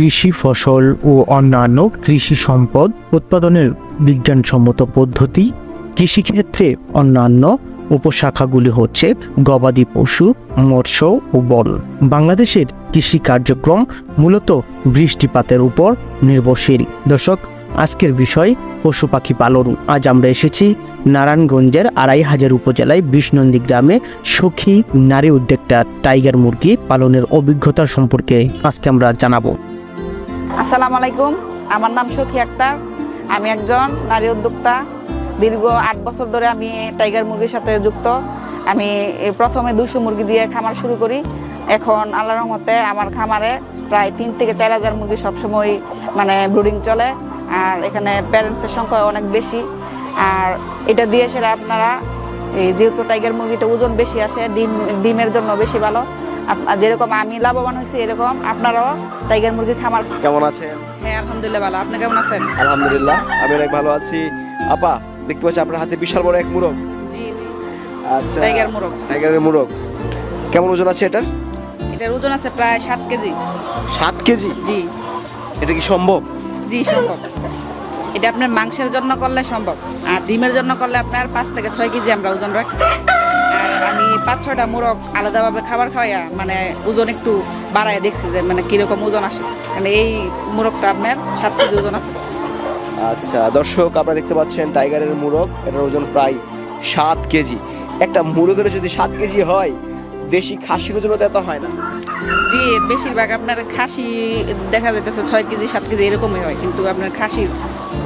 কৃষি ফসল ও অন্যান্য কৃষি সম্পদ উৎপাদনের বিজ্ঞানসম্মত পদ্ধতি, কৃষিক্ষেত্রে অন্যান্য উপশাখাগুলি হচ্ছে গবাদি পশু, মৎস্য ও বল বাংলাদেশের কৃষি কার্যক্রম মূলত বৃষ্টিপাতের উপর নির্ভরশীল। দর্শক, আজকের বিষয় পশু পাখি পালন। আজ আমরা এসেছি নারায়ণগঞ্জের আড়াই হাজার উপজেলায় বিষ্ণন্দী গ্রামে সখী নারী উদ্যোক্তা টাইগার মুরগি পালনের অভিজ্ঞতা সম্পর্কে। আজকে আমরা জানাব। আসসালামু আলাইকুম। আমার নাম সখী আক্তার। আমি একজন নারী উদ্যোক্তা। দীর্ঘ আট বছর ধরে আমি টাইগার মুরগির সাথে যুক্ত। আমি প্রথমে দুশো মুরগি দিয়ে খামার শুরু করি। এখন আল্লাহ রহমতে আমার খামারে প্রায় তিন থেকে চার হাজার মুরগি সবসময় মানে ব্রুডিং চলে। আর এখানে প্যারেন্টসের সংখ্যা অনেক বেশি। আর এটা দিয়ে সেটা আপনারা যেহেতু টাইগার মুরগিটা ওজন বেশি আসে, ডিম, ডিমের জন্য বেশি ভালো। যেরকম আমি লাভবান হয়েছি এরকম আপনারাও টাইগার মুরগির খামার কেমন আছেন? হ্যাঁ আলহামদুলিল্লাহ ভালো। আপনি কেমন আছেন? আলহামদুলিল্লাহ আমি অনেক ভালো আছি। আপা দেখতে পাচ্ছি আপনার হাতে বিশাল বড় এক মুরগ। জি জি। আচ্ছা টাইগার মুরগ। টাইগারের মুরগ। কেমন ওজন আছে এটার? এটার ওজন আছে প্রায় সাত কেজি। সাত কেজি? জি। এটা কি সম্ভব? জি সম্ভব। এটা আপনার মাংসের জন্য করলে সম্ভব। আর ডিমের জন্য করলে আপনার পাঁচ থেকে ছয় কেজি আমরা ওজন রাখি। আমি পাঁচ ছয়টা মোরগ আলাদাভাবে খাবার খাওয়াইয়া মানে ওজন একটু বাড়ায় দেখছি যে মানে কীরকম ওজন আসে। মানে এই মোরগটা আপনার সাত কেজি ওজন আছে। আচ্ছা দর্শক আপনারা দেখতে পাচ্ছেন টাইগারের মুরগ। এটার ওজন প্রায় সাত কেজি। একটা মুরগের যদি সাত কেজি হয় দেশি খাসির ওজন এত হয় না। জি বেশিরভাগ আপনার খাসি দেখা যাইতেছে ছয় কেজি সাত কেজি এরকমই হয়। কিন্তু আপনার খাসির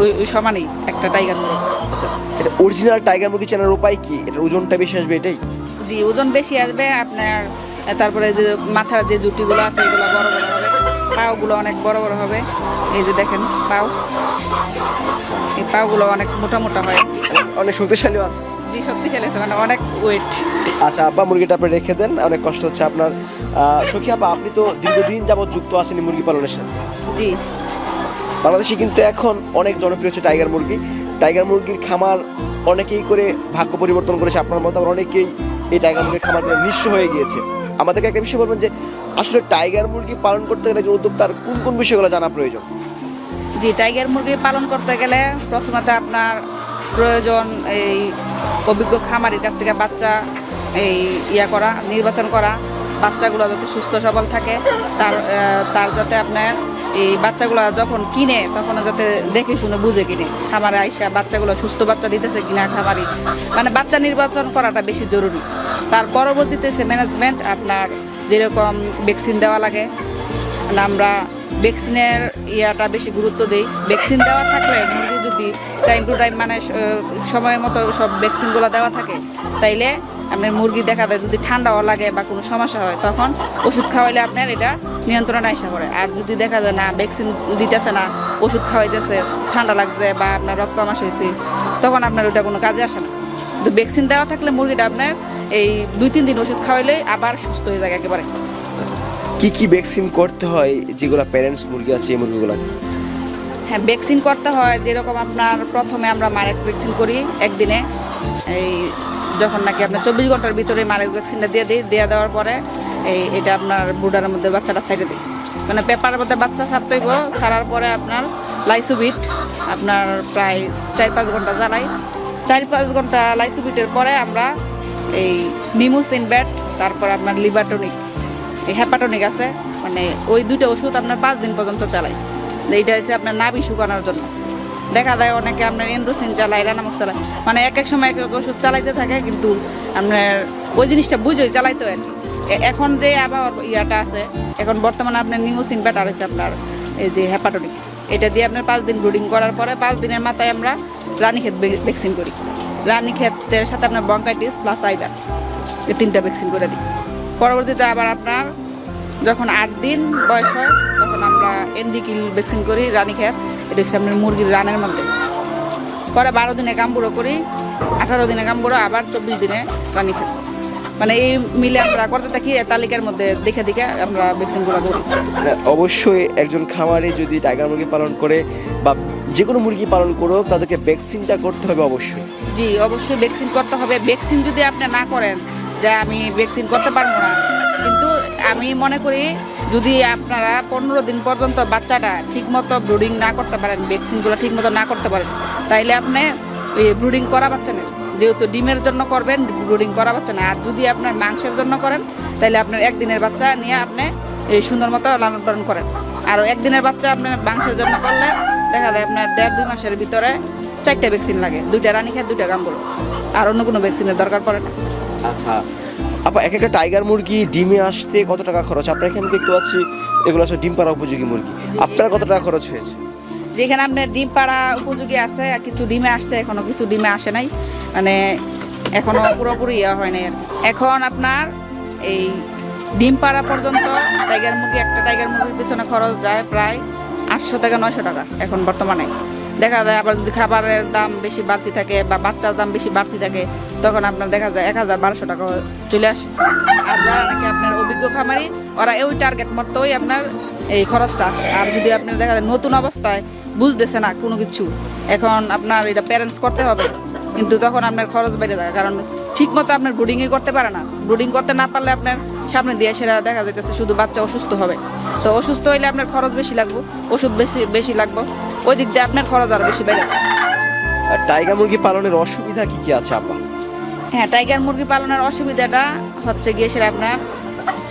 ওই ওই সমানই একটা টাইগার মোরগ। আচ্ছা এটা অরিজিনাল টাইগার মুরগি চেনার উপায় কি? এটার ওজনটা বেশি আসবে এটাই? জি ওজন বেশি আসবে আপনার তারপরে যে মাথার যে জুটিগুলো আছে এগুলো বড় বড় হবে। পাওগুলো অনেক বড় বড় হবে। এই যে দেখেন পাও। এই পাওগুলো অনেক মোটা মোটা হয়। অনেক শক্তিশালীও আছে। জি শক্তিশালী আছে মানে অনেক ওয়েট আচ্ছা আব্বা মুরগিটা আপনি রেখে দেন অনেক কষ্ট হচ্ছে আপনার। সখী আপা আপনি তো দীর্ঘদিন যাবত যুক্ত আছেন মুরগি পালনের সাথে। জি। বাংলাদেশে কিন্তু এখন অনেক জনপ্রিয় হচ্ছে টাইগার মুরগি। টাইগার মুরগির খামার অনেকেই করে ভাগ্য পরিবর্তন করেছে আপনার মতো আবার অনেকেই এই টাইগার মুরগির খামার করে নিঃস্ব হয়ে গিয়েছে। আমাদেরকে একটা বিষয় বলবেন যে, আসলে টাইগার মুরগি পালন করতে গেলে একজন উদ্যোক্তার কোন কোন বিষয়গুলো জানা প্রয়োজন? জি টাইগার মুরগি পালন করতে গেলে প্রথমত আপনার প্রয়োজন এই অভিজ্ঞ খামারির কাছ থেকে বাচ্চা এই ইয়া করা, নির্বাচন করা। বাচ্চাগুলো যাতে সুস্থ সবল থাকে, তার তার যাতে আপনার এই বাচ্চাগুলো যখন কিনে, তখন যাতে দেখে শুনে বুঝে কিনে। খামারে আইসা বাচ্চাগুলো সুস্থ বাচ্চা দিতেছে কিনা খামারি। মানে বাচ্চা নির্বাচন করাটা বেশি জরুরি। তার পরবর্তীতে সে ম্যানেজমেন্ট আপনার যেরকম ভ্যাকসিন দেওয়া লাগে মানে আমরা ভ্যাকসিনের ইয়াটা বেশি গুরুত্ব দিই। ভ্যাকসিন দেওয়া থাকলে মুরগি যদি টাইম টু টাইম মানে সময় মতো সব ভ্যাকসিনগুলো দেওয়া থাকে, তাইলে আপনার মুরগি দেখা যায় যদি ঠান্ডাও লাগে বা কোনো সমস্যা হয়, তখন ওষুধ খাওয়াইলে আপনার এটা নিয়ন্ত্রণে আসা পড়ে। আর যদি দেখা যায় না ভ্যাকসিন দিতেছে না ওষুধ খাওয়াইতেছে ঠান্ডা লাগছে বা আপনার রক্ত আমাশ হয়েছে তখন আপনার ওটা কোনো কাজে আসে না। কিন্তু ভ্যাকসিন দেওয়া থাকলে মুরগিটা আপনার এই দুই তিন দিন ওষুধ খাওয়াইলেই আবার সুস্থ হয়ে যায় একেবারে। কি কি ভ্যাকসিন করতে হয় যেগুলো প্যারেন্টস মুরগি আছে এই মুরগিগুলো? হ্যাঁ ভ্যাকসিন করতে হয় যেরকম আপনার প্রথমে আমরা মারেক্স ভ্যাকসিন করি একদিনে। এই যখন নাকি আপনার চব্বিশ ঘণ্টার ভিতরে মারেক্স ভ্যাকসিনটা দিয়ে দিই দিয়ে দেওয়ার পরে এই, এটা আপনার বুডারের মধ্যে বাচ্চাটা সাইডে দিই মানে পেপারের মধ্যে বাচ্চা ছাড়তে হইব, ছাড়ার পরে আপনার লাইসোবিট, আপনার প্রায় চার পাঁচ ঘণ্টা জ্বালাই। চার পাঁচ ঘণ্টা লাইসোবিটের পরে আমরা এই নিমোসিন ব্যাট, তারপর আপনার লিভারটনিক এই হ্যাপাটনিক আছে মানে ওই দুটো ওষুধ আপনার পাঁচ দিন পর্যন্ত চালাই। এইটা হচ্ছে আপনার নাভি শুকানোর জন্য। দেখা যায় অনেকে আপনার এন্ড্রোসিন চালায় রানামুখ চালায়। মানে এক এক সময় এক এক ওষুধ চালাইতে থাকে, কিন্তু আপনার ওই জিনিসটা বুঝোই চালাইতে হয় এখন যে আবার ইয়াটা আছে, এখন বর্তমানে আপনার নিমোসিন ব্যাটার হয়েছে আপনার, এই যে হ্যাপাটনিক এটা দিয়ে আপনার পাঁচ দিন ব্রুডিং করার পরে পাঁচ দিনের মাথায় আমরা রানীক্ষেত ভ্যাকসিন করি। রানীক্ষেতের সাথে আপনার বঙ্কাইটিস প্লাস আইবার এই তিনটা ভ্যাকসিন করে দিই। পরবর্তীতে আবার আপনার যখন আট দিন বয়স হয়, তখন আমরা এনডিকিল ভ্যাকসিন করি রানীক্ষেত। এটা হচ্ছে আপনার মুরগির রানের মধ্যে। পরে বারো দিনে গাম্বুড়ো করি, আঠারো দিনে গাম্বুড়ো আবার চব্বিশ দিনে রানীক্ষেত। মানে এই মিলে আমরা করতে থাকি তালিকার মধ্যে দেখে দেখে আমরা ভ্যাকসিনগুলো করি মানে অবশ্যই একজন খামারে যদি টাইগার মুরগি পালন করে বা যে কোনো মুরগি পালন করুক তাদেরকে ভ্যাকসিনটা করতে হবে অবশ্যই। জি অবশ্যই ভ্যাকসিন করতে হবে। ভ্যাকসিন যদি আপনি না করেন যে আমি ভ্যাকসিন করতে পারব না কিন্তু আমি মনে করি যদি আপনারা পনেরো দিন পর্যন্ত বাচ্চাটা ঠিকমতো ব্রুডিং না করতে পারেন ভ্যাকসিনগুলো ঠিকমতো না করতে পারেন তাইলে আপনি ব্রুডিং করা বাচ্চা নেন যেহেতু ডিমের জন্য করবেন ব্রুডিং করা বাচ্চা না আর যদি আপনার মাংসের জন্য করেন তাহলে আপনার একদিনের বাচ্চা নিয়ে আপনি এই সুন্দর মতো লালন পালন করেন। আর একদিনের বাচ্চা আপনার মাংসের জন্য করলে দেখা যায় আপনার দেড় দুই মাসের ভিতরে চারটে ভ্যাকসিন লাগে। দুইটা রানী খেয়ে দুইটা গাম্বুল আর অন্য কোনো ভ্যাকসিনের দরকার পড়ে না। আচ্ছা আপা এক একটা টাইগার মুরগি ডিমে আসতে কত টাকা খরচ? আপনার এখানে দেখতে পাচ্ছি এগুলো হচ্ছে ডিম পাড়া উপযোগী মুরগি। আপনার কত টাকা খরচ হয়েছে? যেখানে আপনার ডিম পাড়া উপযোগী আছে কিছু ডিমে আসছে, এখনও কিছু ডিমে আসে নাই। মানে এখনও পুরোপুরি ইয়ে হয় নাই এখন আপনার এই ডিম পাড়া পর্যন্ত টাইগার মুরগি, একটা টাইগার মুরগির পিছনে খরচ যায় প্রায় আটশো থেকে নয়শো টাকা, এখন বর্তমানে। দেখা যায় আবার যদি খাবারের দাম বেশি বাড়তি থাকে বা বাচ্চার দাম বেশি বাড়তি থাকে, তখন আপনার দেখা যায় এক হাজার বারোশো টাকা চলে আসে। আর যারা নাকি আপনার অভিজ্ঞ খামারি, ওরা ওই টার্গেট মতোই আপনার এই খরচটা। আর যদি আপনার দেখা যায় নতুন অবস্থায় বুঝতেছে না কোনো কিছু, এখন আপনার এটা প্যারেন্টস করতে হবে। কিন্তু তখন আপনার খরচ বেড়ে যায়। কারণ ঠিক মতো আপনার ব্রুডিংই করতে পারে না। ব্রুডিং করতে না পারলে আপনার সামনে দিয়ে সেটা দেখা যাইতেছে শুধু বাচ্চা অসুস্থ হবে। তো অসুস্থ হইলে আপনার খরচ বেশি লাগবে, ওষুধ বেশি বেশি লাগবে। ওই দিক দিয়ে আপনার খরচ আরও বেশি বেড়ে আর টাইগার মুরগি পালনের অসুবিধা কি কি আছে আপা? হ্যাঁ টাইগার মুরগি পালনের অসুবিধাটা হচ্ছে গিয়ে সেটা আপনার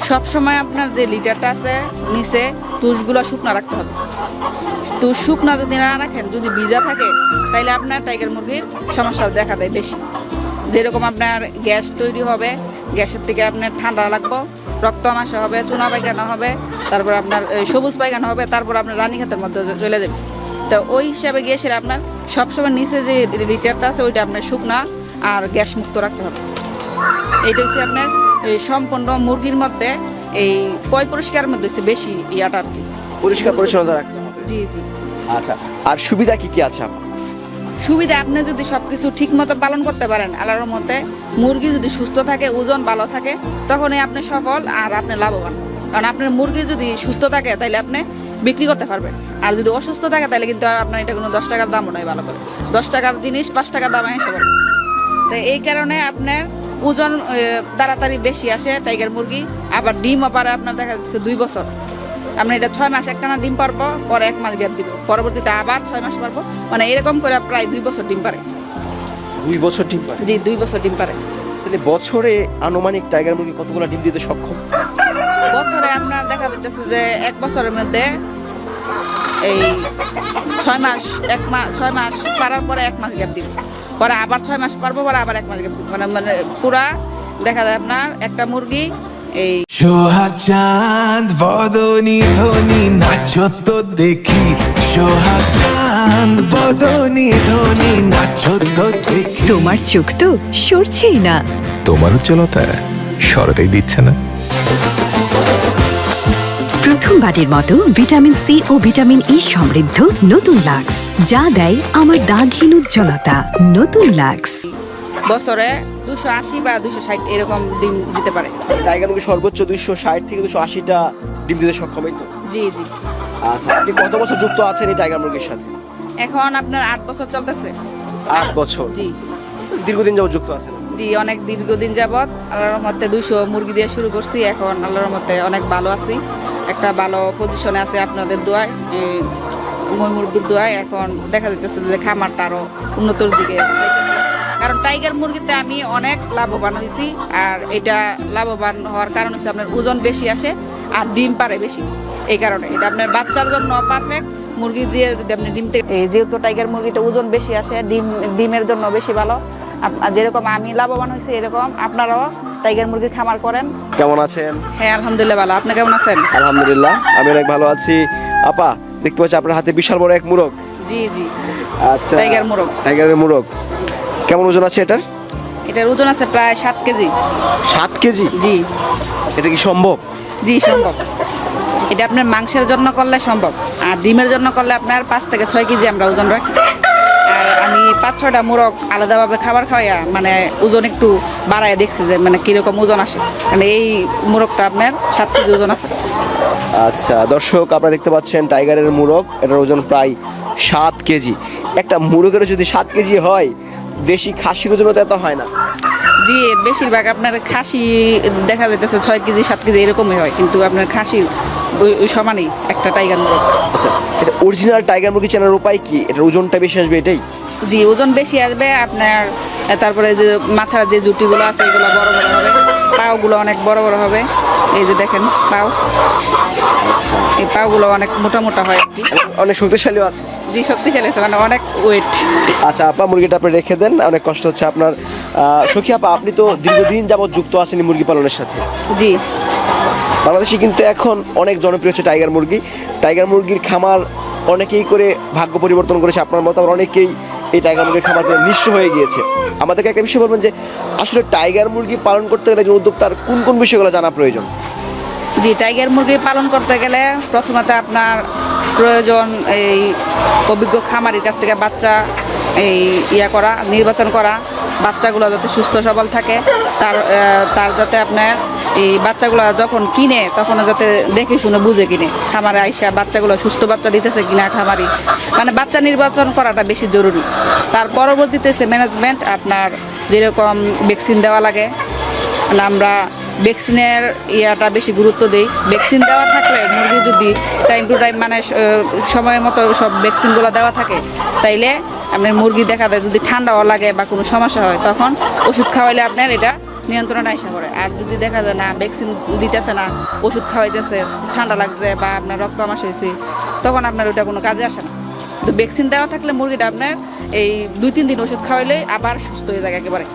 সব সময় আপনার যে লিটারটা আছে নিচে তুষগুলো শুকনো রাখতে হবে। তুষ শুকনো যদি না রাখেন যদি ভিজা থাকে তাহলে আপনার টাইগার মুরগির সমস্যা দেখা দেয় বেশি। যেরকম আপনার গ্যাস তৈরি হবে গ্যাসের থেকে আপনার ঠান্ডা লাগবে রক্ত আমাশা হবে চুনা পায়খানা হবে তারপর আপনার এই, সবুজ পায়খানা হবে তারপর আপনার রানীখাতের মধ্যে চলে যাবে। তো ওই হিসাবে গিয়ে সেটা আপনার সবসময় নিচে যে লিটারটা আছে ওইটা আপনার শুকনা আর গ্যাস মুক্ত রাখতে হবে। এইটা হচ্ছে আপনার এই সম্পূর্ণ মুরগির মধ্যে এই পয় পরিষ্কারের মধ্যে হচ্ছে বেশি ইয়াটা আর কি। পরিষ্কার পরিচ্ছন্নতা রাখতে হবে। জি জি। আচ্ছা আর সুবিধা কি কি আছে আপা সুবিধা আপনি যদি সবকিছু ঠিক মতো পালন করতে পারেন আল্লাহর মধ্যে মুরগি যদি সুস্থ থাকে ওজন ভালো থাকে তখনই আপনি সফল আর আপনি লাভবান। কারণ আপনার মুরগি যদি সুস্থ থাকে তাহলে আপনি বিক্রি করতে পারবেন। আর যদি অসুস্থ থাকে তাহলে কিন্তু আপনার এটা কোনো দশ টাকার দামও নয় ভালো করে। দশ টাকার জিনিস পাঁচ টাকার দামে এসে পড়ে। তো এই কারণে আপনার ওজন তাড়াতাড়ি বেশি আসে টাইগার মুরগি। আবার ডিমও পারে আপনার দেখা যাচ্ছে দুই বছর। আপনি এটা ছয় মাস একটানা ডিম পারব পরে এক মাস গ্যাপ দিব। পরবর্তীতে আবার ছয় মাস পারব। মানে এরকম করে প্রায় দুই বছর ডিম পারে। দুই বছর ডিম পারে? জি দুই বছর ডিম পারে। তাহলে বছরে আনুমানিক টাইগার মুরগি কতগুলো ডিম দিতে সক্ষম? বছরে আপনার দেখা যাচ্ছে যে এক বছরের মধ্যে এই ছয় মাস এক মাস ছয় মাস পারার পরে এক মাস গ্যাপ দিব। পরে আবার ছয় মাস পারব পরে আবার এক মাস গ্যাপ দিব। মানে মানে পুরা দেখা যায় আপনার একটা মুরগি এই সোহাগ চাঁদ বদনি ধ্বনি নাচো তো দেখি। সোহাগ চাঁদ বদনি ধ্বনি নাচো তো দেখি। তোমার চোখ তো সরছেই না। তোমার উজ্জ্বলতা সরতেই দিচ্ছে না। প্রথমবারের মতো ভিটামিন সি ও ভিটামিন ই সমৃদ্ধ নতুন লাক্স যা দেয় আমার দাগহীন উজ্জ্বলতা। নতুন লাক্স। বছরে দুশো আশি বা দুশো ষাট এরকম ডিম দিতে পারে। টাইগার মুরগি সর্বোচ্চ দুইশো ষাট থেকে দুশো আশিটা ডিম দিতে সক্ষম তো? জি জি। আচ্ছা আপনি কত বছর যুক্ত আছেন এই টাইগার মুরগির সাথে? এখন আপনার আট বছর চলতেছে। আট বছর। জি। দীর্ঘদিন যাবত যুক্ত আছেন? জি অনেক দীর্ঘদিন যাবৎ আল্লাহর মধ্যে দুইশো মুরগি দিয়ে শুরু করছি। এখন আল্লাহর মধ্যে অনেক ভালো আছি। একটা ভালো পজিশনে আছে আপনাদের দোয়ায়। মুরগির দোয়ায় এখন দেখা যাইতেছে যে খামারটা আরও উন্নতর দিকে কারণ টাইগার মুরগিতে আমি অনেক লাভবান হয়েছি আর এটা লাভবান হওয়ার কারণ হচ্ছে আপনার ওজন বেশি আসে আর ডিম পারে বেশি। এই কারণে এটা আপনার বাচ্চার জন্য পারফেক্ট মুরগি দিয়ে যদি আপনি ডিম থেকে যেহেতু টাইগার মুরগিটা ওজন বেশি আসে, ডিম ডিমের জন্য বেশি ভালো। যেরকম আমি লাভবান হয়েছি এরকম আপনারাও টাইগার মুরগির খামার করেন। কেমন আছেন? হ্যাঁ আলহামদুলিল্লাহ ভালো। আপনি কেমন আছেন? আলহামদুলিল্লাহ আমি অনেক ভালো আছি। আপা দেখতে পাচ্ছি আপনার হাতে বিশাল বড় এক মুরগ। জি জি। আচ্ছা টাইগার মুরগ। টাইগারের মুরগ। কেমন ওজন আছে এটার? এটার ওজন আছে প্রায় সাত কেজি। সাত কেজি? জি। এটা কি সম্ভব? জি সম্ভব। এটা আপনার মাংসের জন্য করলে সম্ভব। আর ডিমের জন্য করলে আপনার পাঁচ থেকে ছয় কেজি আমরা ওজন রাখি। আর আমি পাঁচ ছয়টা মোরগ আলাদাভাবে খাবার খাওয়াইয়া মানে ওজন একটু বাড়ায় দেখছি যে মানে কীরকম ওজন আসে। মানে এই মোরগটা আপনার সাত কেজি ওজন আছে। আচ্ছা দর্শক আপনারা দেখতে পাচ্ছেন টাইগারের মুরগ এটার ওজন প্রায় সাত কেজি। একটা মুরগের যদি সাত কেজি হয় দেশি খাসির ওজন তো এত হয় না। জি বেশিরভাগ আপনার খাসি দেখা যাইতেছে ছয় কেজি সাত কেজি এরকমই হয় কিন্তু আপনার খাসির ওই ওই সমানই একটা টাইগার মোরগ। আচ্ছা এটা অরিজিনাল টাইগার মুরগি চেনার উপায় কি? এটার ওজনটা বেশি আসবে এটাই? জি ওজন বেশি আসবে আপনার তারপরে যে মাথার যে জুটিগুলো আছে এগুলো বড় বড় হবে পাওগুলো অনেক বড় বড় হবে। এই যে দেখেন পাও। এই পাওগুলো অনেক মোটা মোটা হয় আর কি। অনেক শক্তিশালীও আছে। জি শক্তিশালী আছে মানে অনেক ওয়েট আচ্ছা আপা মুরগিটা আপনি রেখে দেন অনেক কষ্ট হচ্ছে আপনার। সখী আপা আপনি তো দীর্ঘদিন যাবত যুক্ত আছেন এই মুরগি পালনের সাথে। জি। বাংলাদেশে কিন্তু এখন অনেক জনপ্রিয় হচ্ছে টাইগার মুরগি। টাইগার মুরগির খামার অনেকেই করে ভাগ্য পরিবর্তন করেছে, আপনার মতো আবার অনেকেই এই টাইগার মুরগির খামার করে নিঃস্ব হয়ে গিয়েছে। আমাদেরকে একটা বিষয় বলবেন যে, আসলে টাইগার মুরগি পালন করতে গেলে একজন উদ্যোক্তার কোন কোন বিষয়গুলো জানা প্রয়োজন? জি, টাইগার মুরগি পালন করতে গেলে প্রথমত আপনার প্রয়োজন এই অভিজ্ঞ খামারির কাছ থেকে বাচ্চা এই ইয়া করা, নির্বাচন করা। বাচ্চাগুলো যাতে সুস্থ সবল থাকে, তার তার যাতে আপনার এই বাচ্চাগুলো যখন কিনে, তখন যাতে দেখে শুনে বুঝে কিনে। খামারে আইসা বাচ্চাগুলো সুস্থ বাচ্চা দিতেছে কিনা খামারি। মানে বাচ্চা নির্বাচন করাটা বেশি জরুরি। তার পরবর্তীতে সে ম্যানেজমেন্ট আপনার যেরকম ভ্যাকসিন দেওয়া লাগে মানে আমরা ভ্যাকসিনের ইয়াটা বেশি গুরুত্ব দিই। ভ্যাকসিন দেওয়া থাকলে মুরগি যদি টাইম টু টাইম মানে সময় মতো সব ভ্যাকসিনগুলো দেওয়া থাকে, তাইলে আপনার মুরগি দেখা যায় যদি ঠান্ডাও লাগে বা কোনো সমস্যা হয়, তখন ওষুধ খাওয়াইলে আপনার এটা নিয়ন্ত্রণে আসা করে আর যদি দেখা যায় না ভ্যাকসিন দিতেছে না ওষুধ খাওয়াইতেছে ঠান্ডা লাগছে বা আপনার রক্ত আমাশ হয়েছে তখন আপনার ওটা কোনো কাজে আসে না। তো ভ্যাকসিন দেওয়া থাকলে মুরগিটা আপনার এই দুই তিন দিন ওষুধ খাওয়াইলে আবার সুস্থ হয়ে যায় একেবারে।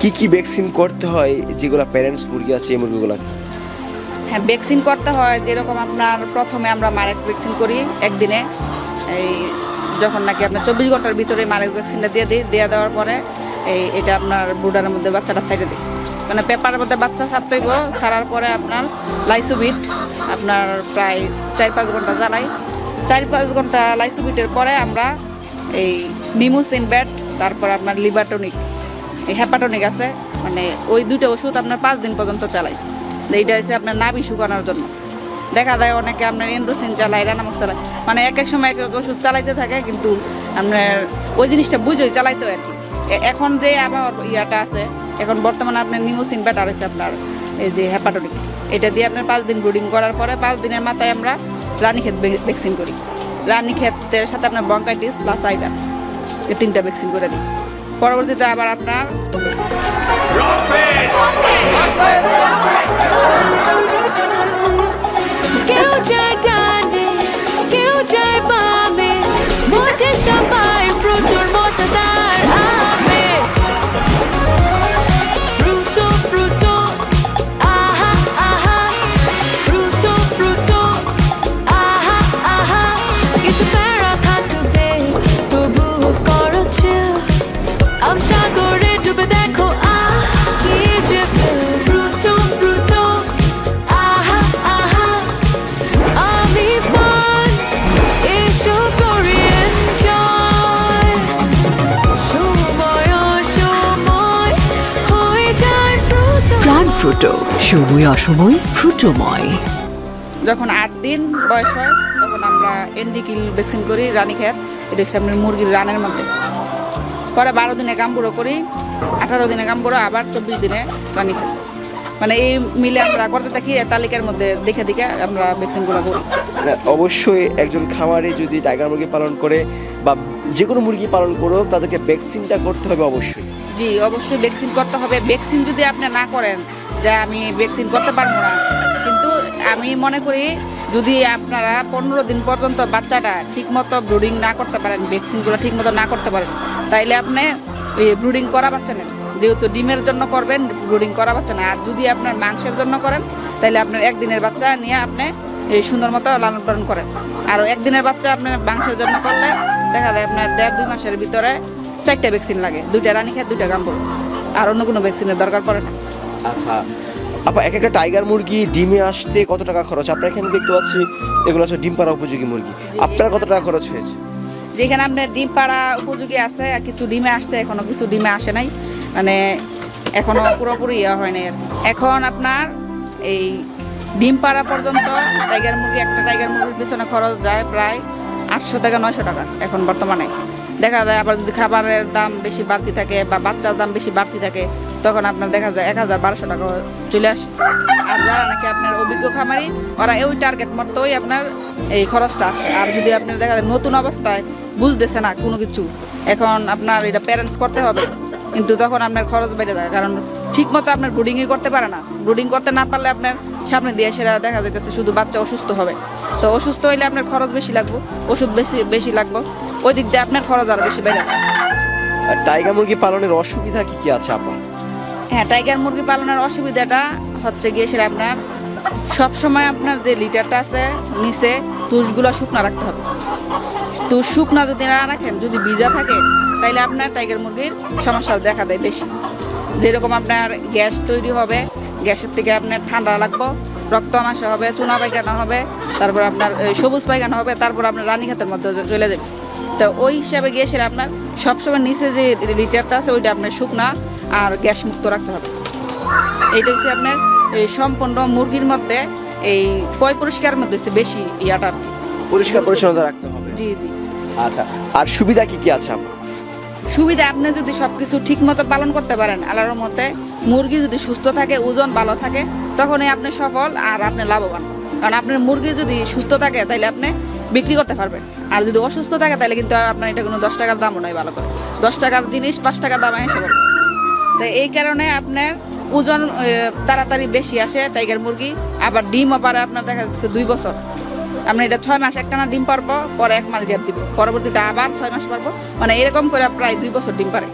কি কি ভ্যাকসিন করতে হয় যেগুলো প্যারেন্টস মুরগি আছে এই মুরগিগুলো? হ্যাঁ ভ্যাকসিন করতে হয় যেরকম আপনার প্রথমে আমরা মারেক্স ভ্যাকসিন করি একদিনে। এই যখন নাকি আপনার চব্বিশ ঘণ্টার ভিতরে মারেক্স ভ্যাকসিনটা দিয়ে দিই দিয়ে দেওয়ার পরে এই, এটা আপনার বুডারের মধ্যে বাচ্চাটা সাইডে দিই মানে পেপারের মধ্যে বাচ্চা হইব, ছাড়ার পরে আপনার লাইসোবিট আপনার প্রায় চার পাঁচ ঘণ্টা জ্বালাই। চার পাঁচ ঘণ্টা লাইসোবিটের পরে আমরা এই নিমোসিন ব্যাট, তারপর আপনার লিবাটনিক, এই হ্যাপাটনিক আছে মানে ওই দুটো ওষুধ আপনার পাঁচ দিন পর্যন্ত চালাই। এইটা হচ্ছে আপনার নাভি শুকানোর জন্য। দেখা যায় অনেকে আপনার এন্ড্রোসিন চালায় রানামক চালায়। মানে এক এক সময় এক এক ওষুধ চালাইতে থাকে, কিন্তু আপনার ওই জিনিসটা বুঝোই চালাইতে হয় এখন যে আবার ইয়াটা আছে এখন বর্তমানে আপনার নিমোসিন ব্যাটার হয়েছে আপনার এই যে হ্যাপাটনিক এটা দিয়ে আপনার পাঁচ দিন ব্রুডিং করার পরে পাঁচ দিনের মাথায় আমরা রানীক্ষেত ভ্যাকসিন করি। রানীক্ষেতের সাথে আপনার বঙ্কাইটিস প্লাস আইটা এই তিনটা ভ্যাকসিন করে দিই। পরবর্তীতে আবার আপনার সময় অসময় ফ্রুটোময়। যখন আট দিন বয়স হয় তখন আমরা এন্ডিকিল ভ্যাকসিন করি রানীক্ষেত। এটা হচ্ছে আপনার মুরগির রানের মধ্যে। পরে বারো দিনে গাম্বুড়ো করি আঠারো দিনে গাম্বুড়ো আবার চব্বিশ দিনে রানীক্ষেত। মানে এই মিলে আমরা করতে থাকি তালিকার মধ্যে দেখে দেখে আমরা ভ্যাকসিনগুলো করি। মানে অবশ্যই একজন খামারে যদি টাইগার মুরগি পালন করে বা যে কোনো মুরগি পালন করুক তাদেরকে ভ্যাকসিনটা করতে হবে অবশ্যই। জি অবশ্যই ভ্যাকসিন করতে হবে। ভ্যাকসিন যদি আপনি না করেন যে আমি ভ্যাকসিন করতে পারব না। কিন্তু আমি মনে করি যদি আপনারা পনেরো দিন পর্যন্ত বাচ্চাটা ঠিকমতো ব্রুডিং না করতে পারেন ভ্যাকসিনগুলো ঠিকমতো না করতে পারেন, তাইলে আপনি ব্রুডিং করা বাচ্চা যেহেতু ডিমের জন্য করবেন ব্রুডিং করা বাচ্চা না আর যদি আপনার মাংসের জন্য করেন তাহলে আপনার একদিনের বাচ্চা নিয়ে আপনি এই সুন্দর মতো লালন পালন করেন। আর একদিনের বাচ্চা আপনার মাংসের জন্য করলে দেখা যায় আপনার দেড় দুই মাসের ভিতরে চারটা ভ্যাকসিন লাগে। দুইটা রানী খেয়ে দুইটা গাম্বুর। আর অন্য কোনো ভ্যাকসিনের দরকার পড়ে না। আচ্ছা। আপা এক একটা টাইগার মুরগি ডিমে আসতে কত টাকা খরচ? আপনার এখানে দেখতে পাচ্ছি এগুলো হচ্ছে ডিম পাড়া উপযোগী মুরগি। আপনার কত টাকা খরচ হয়েছে? যেখানে আপনার ডিম পাড়া উপযোগী আছে আর কিছু ডিমে আসছে এখনও কিছু ডিমে আসে নাই। মানে এখনও পুরোপুরি ইয়ে হয় নাই আর এখন আপনার এই ডিম পাড়া পর্যন্ত টাইগার মুরগি একটা টাইগার মুরগির পিছনে খরচ যায় প্রায় আটশো থেকে নয়শো টাকা এখন বর্তমানে। দেখা যায় আবার যদি খাবারের দাম বেশি বাড়তি থাকে বা বাচ্চার দাম বেশি বাড়তি থাকে, তখন আপনার দেখা যায় এক হাজার বারোশো টাকা চলে আসে। আর যারা নাকি আপনার অভিজ্ঞ খামারি, ওরা ওই টার্গেট মতোই আপনার এই খরচটা আর যদি আপনার দেখা যায় নতুন অবস্থায় বুঝতেছে না কোনো কিছু, এখন আপনার এটা প্যারেন্টস করতে হবে। কিন্তু তখন আপনার খরচ বেড়ে যায়। কারণ ঠিক মতো আপনার ব্রুডিংই করতে পারে না। ব্রুডিং করতে না পারলে আপনার সামনে দিয়ে সেটা দেখা যাইতেছে শুধু বাচ্চা অসুস্থ হবে। তো অসুস্থ হইলে আপনার খরচ বেশি লাগবে, ওষুধ বেশি বেশি লাগবে। ওই দিক দিয়ে আপনার খরচ আরও বেশি বেড়ে আর টাইগার মুরগি পালনের অসুবিধা কি কি আছে আপনার হ্যাঁ টাইগার মুরগি পালনের অসুবিধাটা হচ্ছে গিয়ে সেটা আপনার সব সময় আপনার যে লিটারটা আছে নিচে তুষগুলো শুকনো রাখতে হবে। তুষ শুকনা যদি না রাখেন যদি ভিজা থাকে তাইলে আপনার টাইগার মুরগির সমস্যা দেখা দেয় বেশি। যেরকম আপনার গ্যাস তৈরি হবে গ্যাসের থেকে আপনার ঠান্ডা লাগবে রক্ত আমাশা হবে চুনা পায়খানা হবে তারপর আপনার সবুজ পায়খানা হবে তারপর আপনার রানীখাতের মধ্যে চলে যাবে। তো ওই হিসাবে গিয়ে সেটা আপনার সবসময় নিচে যে লিটারটা আছে ওইটা আপনার শুকনা আর গ্যাস মুক্ত রাখতে হবে। এইটা হচ্ছে আপনার এই সম্পূর্ণ মুরগির মধ্যে এই পয় পরিষ্কারের মধ্যে হচ্ছে বেশি ইয়াটা পরিষ্কার পরিচ্ছন্নতা রাখতে হবে। জি জি। আচ্ছা আর সুবিধা কি কি আছে আপনার? সুবিধা আপনি যদি সবকিছু ঠিক মতো পালন করতে পারেন আল্লাহর মতে মুরগি যদি সুস্থ থাকে ওজন ভালো থাকে তখনই আপনি সফল আর আপনি লাভবান। কারণ আপনার মুরগি যদি সুস্থ থাকে তাহলে আপনি বিক্রি করতে পারবেন আর যদি অসুস্থ থাকে তাহলে কিন্তু আপনার এটা কোনো দশ টাকার দামও নয় ভালো করে। দশ টাকার জিনিস পাঁচ টাকার দামে এসে পড়বে তো এই কারণে আপনার ওজন তাড়াতাড়ি বেশি আসে টাইগার মুরগি। আবার ডিমও পারে আপনার দেখা যাচ্ছে দুই বছর। আপনি এটা ছয় মাস একটানা ডিম পারব পরে এক মাস গ্যাপ দিব। পরবর্তীতে আবার ছয় মাস পারব। মানে এরকম করে প্রায় দুই বছর ডিম পারে।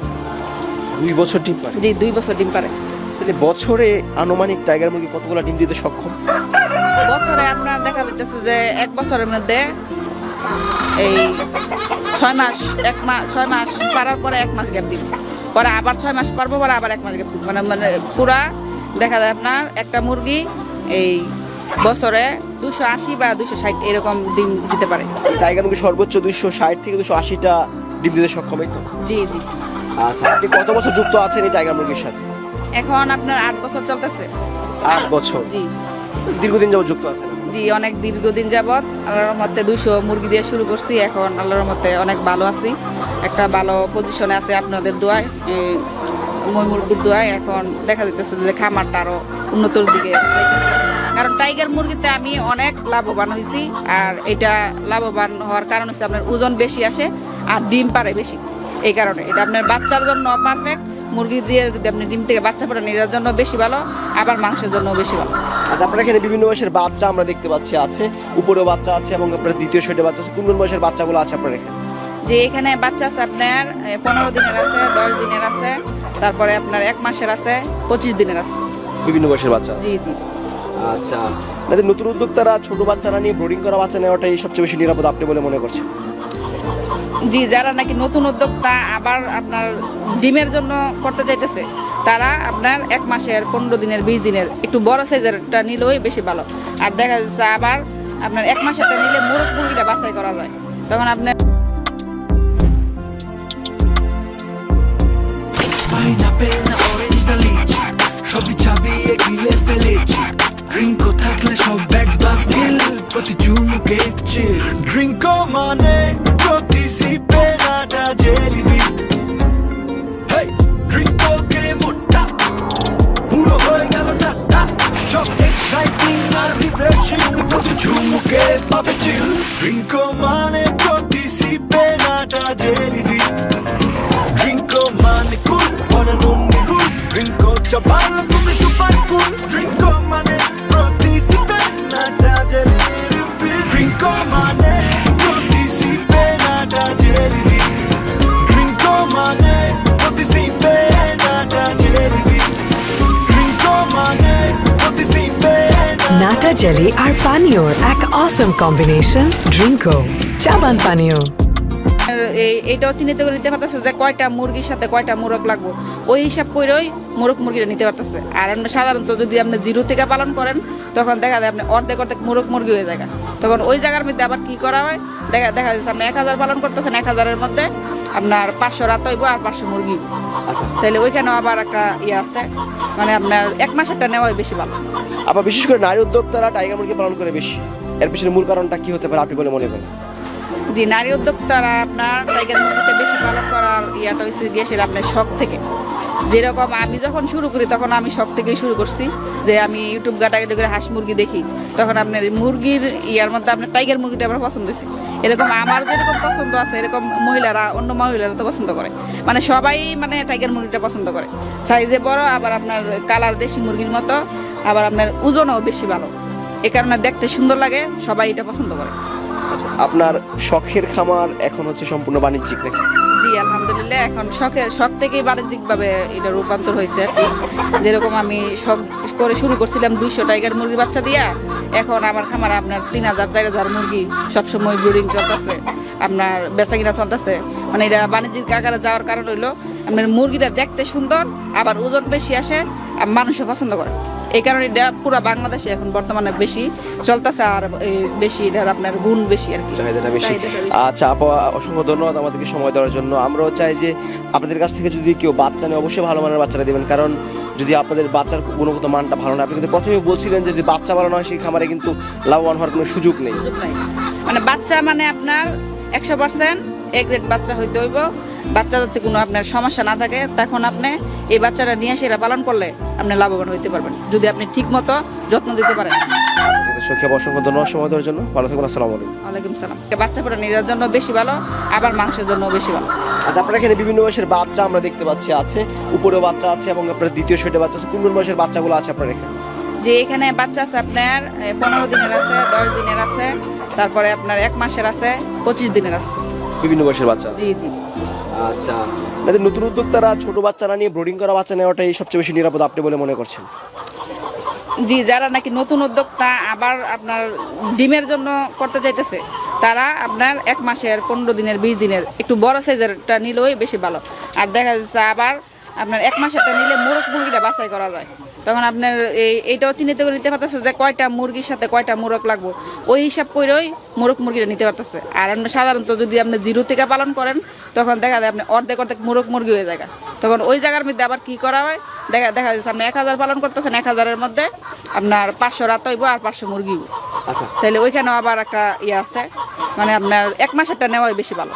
দুই বছর ডিম পারে? জি দুই বছর ডিম পারে। তাহলে বছরে আনুমানিক টাইগার মুরগি কতগুলো ডিম দিতে সক্ষম? বছরে আপনার দেখা যাইতেছে যে এক বছরের মধ্যে এই ছয় মাস এক মাস ছয় মাস পারার পরে এক মাস গ্যাপ দিব। পরে আবার ছয় মাস পারব পরে আবার এক মাস গ্যাপ দিব। মানে মানে পুরা দেখা যায় আপনার একটা মুরগি এই বছরে দুশো আশি বা দুশো ষাট এরকম ডিম দিতে পারে। টাইগার মুরগি সর্বোচ্চ দুইশো ষাট থেকে দুশো আশিটা ডিম দিতে সক্ষম তো? জি জি। আচ্ছা আপনি কত বছর যুক্ত আছেন এই টাইগার মুরগির সাথে? এখন আপনার আট বছর চলতেছে। আট বছর। জি। দীর্ঘদিন যাবত যুক্ত আছেন? জি, অনেক দীর্ঘদিন যাবৎ আল্লাহর মধ্যে দুইশো মুরগি দিয়ে শুরু করছি, এখন আল্লাহর মধ্যে অনেক ভালো আছি। একটা ভালো পজিশনে আছে আপনাদের দোয়ায় এই মই মুরগির দোয়ায়। এখন দেখা যাইতেছে যে খামারটা আরও উন্নতর দিকে। কারণ টাইগার মুরগিতে আমি অনেক লাভবান হয়েছি আর এটা লাভবান হওয়ার কারণ হচ্ছে আপনার ওজন বেশি আসে আর ডিম পারে বেশি। এই কারণে এটা আপনার বাচ্চার জন্য পারফেক্ট মুরগি দিয়ে যদি আপনি ডিম থেকে বাচ্চা ফোটান এটার জন্য বেশি ভালো আবার মাংসের জন্য বেশি ভালো। আচ্ছা আপনার এখানে বিভিন্ন বয়সের বাচ্চা আমরা দেখতে পাচ্ছি আছে উপরেও বাচ্চা আছে এবং আপনার দ্বিতীয় সেটে বাচ্চা আছে কোন কোন বয়সের বাচ্চাগুলো আছে আপনার এখানে? যে এখানে বাচ্চা আছে আপনার পনেরো দিনের আছে দশ দিনের আছে তারপরে আপনার এক মাসের আছে পঁচিশ দিনের আছে। বিভিন্ন বয়সের বাচ্চা? জি জি। আচ্ছা। আমাদের নতুন উদ্যোক্তারা ছোট বাচ্চারা নিয়ে ব্রোডিং করা বাচ্চা নেওয়াটাই সবচেয়ে বেশি নিরাপদ আপনি বলে মনে করছেন? জি, যারা নাকি নতুন উদ্যোক্তা আবার আপনার ডিমের জন্য করতে চাইতেছে, তারা আপনার এক মাসের, পনেরো দিনের, বিশ দিনের একটু বড় সাইজেরটা নিলেই বেশি ভালো। আর দেখা যাচ্ছে আবার আপনার এক মাসেরটা নিলে মোরগ মুরগিটা বাছাই করা যায়। তখন আপনার থাকলে সব ব্যাগ বাস প্রতি চুমুকে চিল ড্রিঙ্কও মানে পাবে চিল ড্রিঙ্কও মানে প্রতি সিপে নাটা mane cool, one and only rule. Drinko chabala jelly আর পানীয়র এক অসম কম্বিনেশন ড্রিঙ্কো চাবান পানীয়। এই, এইটাও চিহ্নিত করে নিতে পারতেছে যে কয়টা মুরগির সাথে কয়টা মোরগ লাগবে। ওই হিসাব করেই মোরগ মুরগিটা নিতে পারতেছে। আর আপনি সাধারণত যদি আপনি জিরো থেকে পালন করেন, তখন দেখা যায় আপনি অর্ধেক অর্ধেক মোরগ মুরগি হয়ে যায়। তখন ওই জায়গার মধ্যে আবার কি করা হয়? দেখা দেখা যাচ্ছে আপনি এক হাজার পালন করতেছেন, এক হাজারের মধ্যে আপনার পাঁচশো রাত হইব আর পাঁচশো মুরগি। তাহলে ওইখানেও আবার একটা ইয়ে আছে মানে আপনার এক মাসেরটা নেওয়াই বেশি ভালো। আবার বিশেষ করে নারী উদ্যোক্তারা টাইগার মুরগি পালন করে বেশি। এর পিছনে মূল কারণটা কি হতে পারে আপনি বলে মনে করেন? জি নারী উদ্যোক্তারা আপনার টাইগার মুরগিটা বেশি পালন করার ইয়াটা হচ্ছে গিয়ে সেটা আপনার শখ থেকে। যেরকম আমি যখন শুরু করি, তখন আমি শখ থেকেই শুরু করছি যে আমি ইউটিউব ঘাটাঘাটি করে হাঁস মুরগি দেখি। তখন আপনার মুরগির ইয়ার মধ্যে আপনার টাইগার মুরগিটা আমার পছন্দ হয়েছে। এরকম আমার যেরকম পছন্দ আছে, এরকম মহিলারা, অন্য মহিলারা তো পছন্দ করে। মানে সবাই মানে টাইগার মুরগিটা পছন্দ করে। সাইজে বড়, আবার আপনার কালার দেশি মুরগির মতো, আবার আপনার ওজনও বেশি ভালো। এ কারণে দেখতে সুন্দর লাগে, সবাই এটা পছন্দ করে। আচ্ছা আপনার শখের খামার এখন হচ্ছে সম্পূর্ণ বাণিজ্যিক নাকি? জি, আলহামদুলিল্লাহ, এখন শখে শখ থেকেই বাণিজ্যিকভাবে এটা রূপান্তর হয়েছে আর কি। যেরকম আমি শখ করে শুরু করছিলাম দুইশো টাইগার মুরগির বাচ্চা দিয়া, এখন আমার খামারে আপনার তিন হাজার, চার হাজার মুরগি সবসময় ব্রিডিং চলতেছে, আপনার বেচা কিনা চলতেছে। মানে এটা বাণিজ্যিক আকারে যাওয়ার কারণ হইল, আপনার মুরগিটা দেখতে সুন্দর, আবার ওজন বেশি আসে, আর মানুষও পছন্দ করে। এই কারণে এটা পুরো বাংলাদেশে এখন বর্তমানে বেশি চলতেছে আর বেশি এটার আপনার গুণ বেশি আর কি। চাহিদাটা বেশি। আচ্ছা আপা অসংখ্য ধন্যবাদ আমাদেরকে সময় দেওয়ার জন্য। আমরাও চাই যে আপনাদের কাছ থেকে যদি কেউ বাচ্চা নেয় অবশ্যই ভালো মানের বাচ্চাটা দেবেন। কারণ যদি আপনাদের বাচ্চার গুণগত মানটা ভালো না আপনি কিন্তু প্রথমে বলছিলেন যে যদি বাচ্চা ভালো না হয় সেই খামারে কিন্তু লাভবান হওয়ার কোনো সুযোগ নেই। মানে বাচ্চা মানে আপনার একশো পার্সেন্ট এ গ্রেড বাচ্চা হইতে হইব। বাচ্চা যাতে কোনো আপনার সমস্যা না থাকে তখন আপনি এই বাচ্চাটা নিয়ে এসে এরা পালন করলে আপনি লাভবান হইতে পারবেন যদি আপনি ঠিক মতো যত্ন দিতে পারেন। সখিয়া অসংখ্য ধন্যবাদ সময় দেওয়ার জন্য। ভালো থাকবেন আসসালামু আলাইকুম। ওয়ালাইকুম সালাম। বাচ্চা নেওয়ার জন্য বেশি ভালো আবার মাংসের জন্য বেশি ভালো। আচ্ছা আপনার এখানে বিভিন্ন বয়সের বাচ্চা আমরা দেখতে পাচ্ছি আছে উপরেও বাচ্চা আছে এবং আপনার দ্বিতীয় সেটে বাচ্চা আছে। কোন কোন বয়সের বাচ্চাগুলো আছে আপনার এখানে? যে এখানে বাচ্চা আছে আপনার পনেরো দিনের আছে দশ দিনের আছে তারপরে আপনার এক মাসের আছে পঁচিশ দিনের আছে। বিভিন্ন বয়সের বাচ্চা জি জি। আচ্ছা। নতুন উদ্যোক্তারা ছোট বাচ্চারা নিয়ে ব্রোডিং করা বাচ্চা নেওয়াটাই সবচেয়ে বেশি নিরাপদ আপনি বলে মনে করছেন? জি যারা নাকি নতুন উদ্যোক্তা আবার আপনার ডিমের জন্য করতে চাইতেছে তারা আপনার এক মাসের পনেরো দিনের বিশ দিনের একটু বড় সাইজেরটা নিলেই বেশি ভালো। আর দেখা যাচ্ছে আবার আপনার এক মাসেরটা নিলে মোরগ মুরগিটা বাছাই করা যায়। তখন আপনার এই এইটাও চিহ্নিত করে নিতে পারতেছে যে কয়টা মুরগির সাথে কয়টা মোরগ লাগবো। ওই হিসাব করেই মোরগ মুরগিটা নিতে পারতেছে। আর আপনি সাধারণত যদি আপনি জিরো থেকে পালন করেন তখন দেখা যায় আপনি অর্ধেক অর্ধেক মোরগ মুরগি হয়ে যায় তখন ওই জায়গার মধ্যে আবার কি করা হয়? দেখা দেখা যাচ্ছে আপনি এক হাজার পালন করতেছেন এক হাজারের মধ্যে আপনার পাঁচশো রাত হইব আর পাঁচশো মুরগি। আচ্ছা। তাহলে ওইখানেও আবার একটা ইয়ে আছে। মানে আপনার এক মাসেরটা নেওয়াই বেশি ভালো।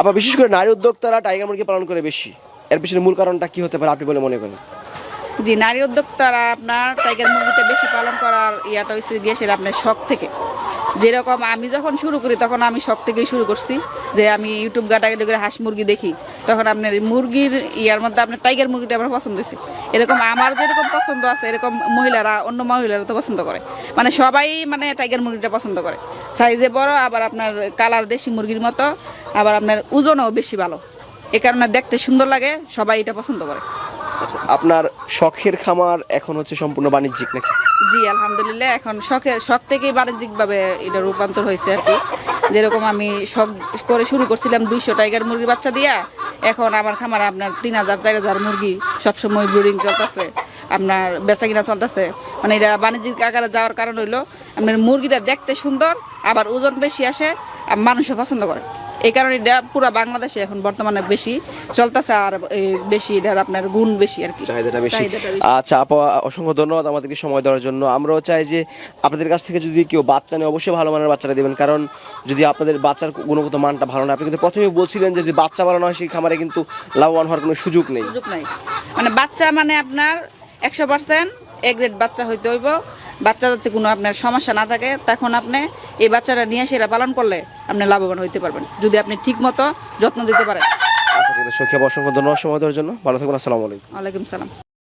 আবার বিশেষ করে নারী উদ্যোক্তারা টাইগার মুরগি পালন করে বেশি। এর পিছনে মূল কারণটা কি হতে পারে আপনি বলে মনে করেন? জি, নারী উদ্যোক্তারা আপনার টাইগার মুরগিটা বেশি পালন করার ইয়াটা হচ্ছে গিয়ে আপনার শখ থেকে। যেরকম আমি যখন শুরু করি তখন আমি শখ থেকেই শুরু করছি যে আমি ইউটিউব ঘাটাঘাটি করে হাঁস মুরগি দেখি, তখন আপনার মুরগির ইয়ার মধ্যে আপনার টাইগার মুরগিটা আমার পছন্দ হয়েছে এরকম আমার যেরকম পছন্দ আছে, এরকম মহিলারা, অন্য মহিলারা তো পছন্দ করে। মানে সবাই মানে টাইগার মুরগিটা পছন্দ করে। সাইজে বড়, আবার আপনার কালার দেশি মুরগির মতো, আবার আপনার ওজনও বেশি ভালো। এ কারণে দেখতে সুন্দর লাগে সবাই এটা পছন্দ করে। আচ্ছা আপনার শখের খামার এখন হচ্ছে সম্পূর্ণ বাণিজ্যিক নাকি? জি আলহামদুলিল্লাহ এখন শখে শখ থেকেই বাণিজ্যিকভাবে এটা রূপান্তর হয়েছে আর কি। যেরকম আমি শখ করে শুরু করছিলাম দুইশো টাইগার মুরগির বাচ্চা দিয়া এখন আমার খামারে আপনার তিন হাজার চার হাজার মুরগি সবসময় ব্রিডিং চলতেছে আপনার বেচা কিনা চলতেছে। মানে এটা বাণিজ্যিক আকারে যাওয়ার কারণ হইল আপনার মুরগিটা দেখতে সুন্দর আবার ওজন বেশি আসে আর মানুষও পছন্দ করে। এই কারণে এটা পুরো বাংলাদেশে এখন বর্তমানে বেশি চলতেছে আর বেশি এটার আপনার গুণ বেশি আর কি। চাহিদাটা বেশি। আচ্ছা আপা অসংখ্য ধন্যবাদ আমাদেরকে সময় দেওয়ার জন্য। আমরাও চাই যে আপনাদের কাছ থেকে যদি কেউ বাচ্চা নেয় অবশ্যই ভালো মানের বাচ্চাটা দেবেন। কারণ যদি আপনাদের বাচ্চার গুণগত মানটা ভালো না আপনি কিন্তু প্রথমেই বলছিলেন যে যদি বাচ্চা ভালো না হয় সেই খামারে কিন্তু লাভবান হওয়ার কোনো সুযোগ নেই। সুযোগ নাই। মানে বাচ্চা মানে আপনার একশো পার্সেন্ট এ গ্রেড বাচ্চা হইতে হইব। বাচ্চা যাতে কোনো আপনার সমস্যা না থাকে তখন আপনি এই বাচ্চাটা নিয়ে এসে এরা পালন করলে আপনি লাভবান হইতে পারবেন যদি আপনি ঠিক মতো যত্ন দিতে পারেন। আচ্ছা ঠিক আছে অসংখ্য ধন্যবাদ সময় দেওয়ার জন্য। ভালো থাকবেন আসসালামু আলাইকুম। ওয়ালাইকুম সালাম।